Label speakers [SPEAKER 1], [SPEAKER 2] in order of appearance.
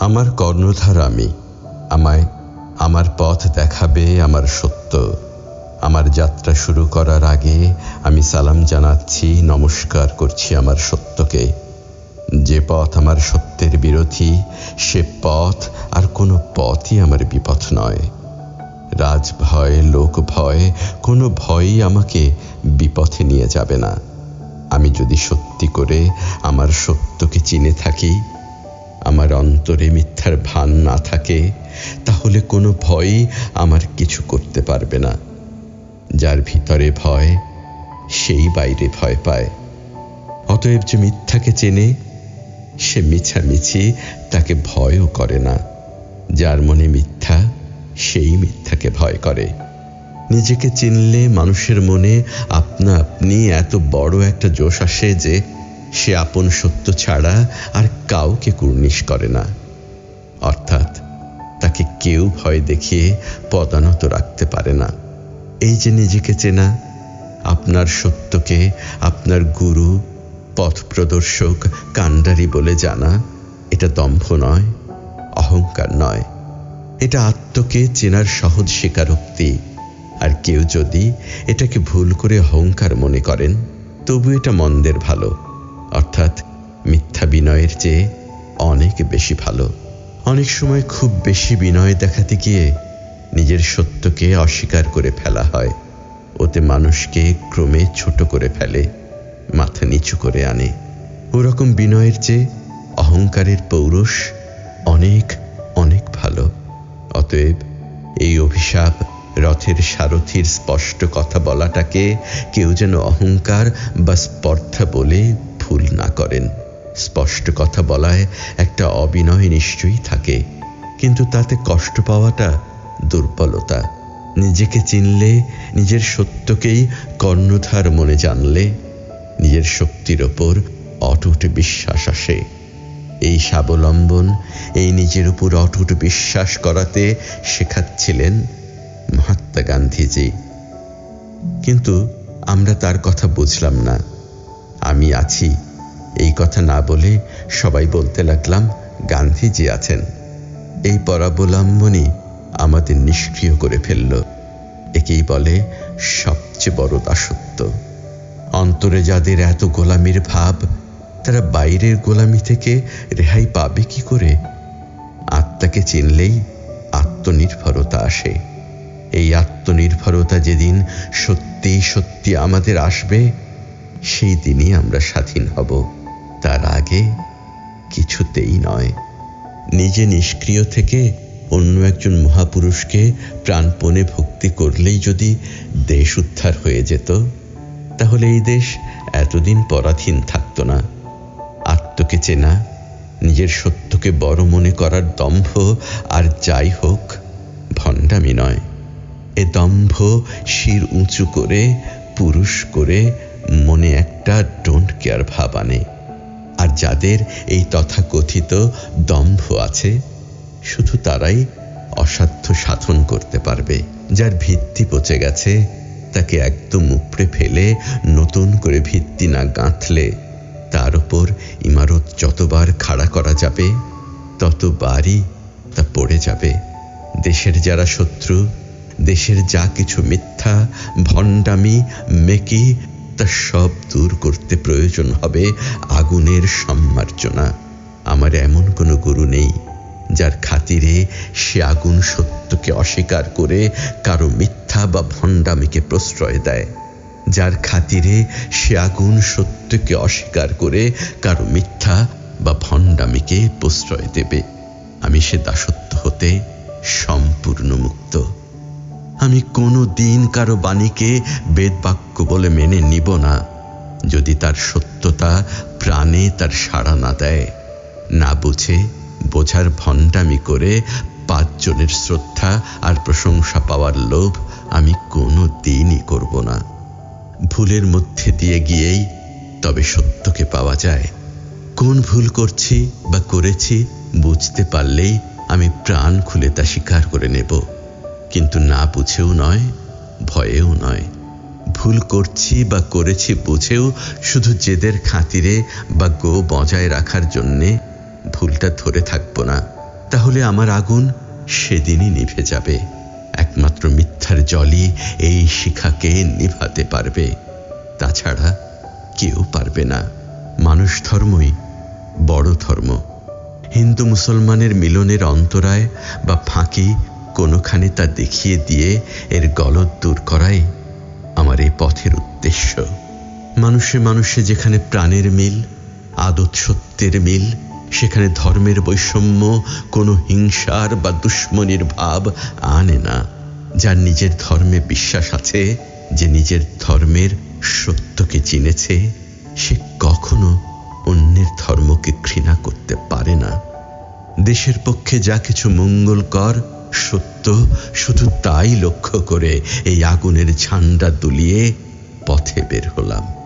[SPEAKER 1] আমার কর্ণধার আমি। আমায় আমার পথ দেখাবে আমার সত্য। আমার যাত্রা শুরু করার আগে আমি সালাম জানাচ্ছি, নমস্কার করছি আমার সত্যকে। যে পথ আমার সত্যের বিরোধী, সে পথ আর কোনো পথই আমার বিপথ নয়। রাজভয় লোক ভয়, কোনো ভয়ই আমাকে বিপথে নিয়ে যাবে না। আমি যদি সত্যি করে আমার সত্যকে চিনে থাকি আমার অন্তরে মিথ্যার ভান না থাকে, তাহলে কোনো ভয়ই আমার কিছু করতে পারবে না। যার ভিতরে ভয়, সেই বাইরে ভয় পায়। অতএব যে মিথ্যাকে চেনে, সে মিছামিছি তাকে ভয়ও করে না। যার মনে মিথ্যা, সেই মিথ্যাকে ভয় করে। নিজেকে চিনলে মানুষের মনে আপনা আপনি এত বড় একটা জোশ আসে যে সে আপন সত্য ছাড়া আর কাউকে কুর্নিশ করে না। অর্থাৎ তাকে কেউ ভয় দেখিয়ে পদানত রাখতে পারে না। এই যে নিজেকে চেনা, আপনার সত্যকে আপনার গুরু, পথ প্রদর্শক, কাণ্ডারি বলে জানা, এটা দম্ভ নয়, অহংকার নয়। এটা আত্মকে চেনার সহজ স্বীকারোক্তি। আর কেউ যদি এটাকে ভুল করে অহংকার মনে করেন, তবু এটা মন্দের ভালো। অর্থাৎ মিথ্যা বিনয়ের চেয়ে অনেক বেশি ভালো। অনেক সময় খুব বেশি বিনয় দেখাতে গিয়ে নিজের সত্যকে অস্বীকার করে ফেলা হয়। ওতে মানুষকে ক্রমে ছোট করে ফেলে, মাথা নিচু করে আনে। ওরকম বিনয়ের চেয়ে অহংকারের পৌরুষ অনেক অনেক ভালো। অতএব এই অভিশাপ রথের সারথির স্পষ্ট কথা বলাটাকে কেউ যেন অহংকার বা স্পর্ধা বলে ভুল না করেন। স্পষ্ট কথা বলায় একটা অবিনয় নিশ্চয়ই থাকে, কিন্তু তাতে কষ্ট পাওয়াটা দুর্বলতা। নিজেকে চিনলে, নিজের সত্যকেই কর্ণধার মনে জানলে, নিজের শক্তির ওপর অটুট বিশ্বাস আসে। এই স্বাবলম্বন, এই নিজের উপর অটুট বিশ্বাস করাতে শেখাচ্ছিলেন মহাত্মা গান্ধীজি। কিন্তু আমরা তার কথা বুঝলাম না। আমি আছি। এই কথা না বলে সবাই বলতে লাগলাম, গান্ধীজি আছেন। এই পরাবলম্বনই আমাদের নিষ্ক্রিয় করে ফেলল। একেই বলে সবচেয়ে বড় দাসত্ব। অন্তরে যাদের এত গোলামির ভাব, তারা বাইরের গোলামি থেকে রেহাই পাবে কি করে? আত্মাকে চিনলেই আত্মনির্ভরতা আসে। এই আত্মনির্ভরতা যেদিন সত্যি সত্যি আমাদের আসবে সেই দিনই আমরা স্বাধীন হব। তার আগে কিছুতেই নয়। নিজে নিষ্ক্রিয় থেকে অন্য একজন মহাপুরুষকে প্রাণপণে ভক্তি করলেই যদি দেশ উদ্ধার হয়ে যেত, তাহলে এই দেশ এতদিন পরাধীন থাকতো না। আত্মকে চেনা, নিজের সত্যকে বড় মনে করার দম্ভ আর যাই হোক, ভণ্ডামি নয়। এ দম্ভ শির উঁচু করে, পুরুষ করে মনে একটা ডোন্ট কেয়ার ভাব আনে। আর যাদের এই তথাকথিত দম্ভ আছে, শুধু তারাই অসাধ্য সাধন করতে পারবে। যার ভিত্তি পচে গেছে, তাকে একদম উপড়ে ফেলে, নতুন করে ভিত্তি না গাঁথলে, তার উপর ইমারত যতবার খাড়া করা যাবে, ততবারই তা পড়ে যাবে। দেশের যারা শত্রু, দেশের যা কিছু মিথ্যা, ভণ্ডামি, মেকি তা সব দূর করতে প্রয়োজন হবে আগুনের সম্মার্জনা। আমার এমন কোনো গুরু নেই, যার খাতিরে সে আগুন সত্যকে অস্বীকার করে কারও মিথ্যা বা ভণ্ডামিকে প্রশ্রয় দেয়, যার খাতিরে সে আগুন সত্যকে অস্বীকার করে কারও মিথ্যা বা ভণ্ডামিকে প্রশ্রয় দেবে। আমি সে দাসত্ব হতে সম্পূর্ণ মুক্ত। কোনো দিন কারও বাণীকে বেদবাক্য বলে মেনে নিব না। যদি তার সত্যতা প্রাণে তার সাড়া না দেয়, না বুঝে, বোঝার ভণ্ডামি করে পাঁচজনের শ্রদ্ধা আর প্রশংসা পাওয়ার লোভ আমি কোনো দিনই করব না। ভুলের মধ্যে দিয়ে গিয়েই তবে সত্যকে পাওয়া যায়। কোন ভুল করছি বা করেছি বুঝতে পারলেই আমি প্রাণ খুলে তা স্বীকার করে নেব। কিন্তু না বুঝেও নয়, ভয়েও নয়। ভুল করছি বা করেছি বুঝেও শুধু জেদের খাতিরে বা গো বজায় রাখার জন্যে ভুলটা ধরে থাকব না। তাহলে আমার আগুন সেদিনই নিভে যাবে। একমাত্র মিথ্যার জলই এই শিখাকে নিভাতে পারবে। তাছাড়া কেউ পারবে না। মানুষ ধর্মই বড় ধর্ম। হিন্দু মুসলমানের মিলনের অন্তরায় বা ফাঁকি কোনোখানে তা দেখিয়ে দিয়ে এর গলদ দূর করাই আমার এই পথের উদ্দেশ্য। মানুষে মানুষে যেখানে প্রাণের মিল, আদত সত্যের মিল, সেখানে ধর্মের বৈষম্য, কোনো হিংসার বা দুশ্মনির ভাব আনে না। যার নিজের ধর্মে বিশ্বাস আছে, যে নিজের ধর্মের সত্যকে চিনেছে, সে কখনো অন্যের ধর্মকে ঘৃণা করতে পারে না। দেশের পক্ষে যা কিছু মঙ্গলকর সত্য শুধু তাই লক্ষ্য করে এই আগুনের ঝান্ডা তুলিয়ে পথে বের হলাম।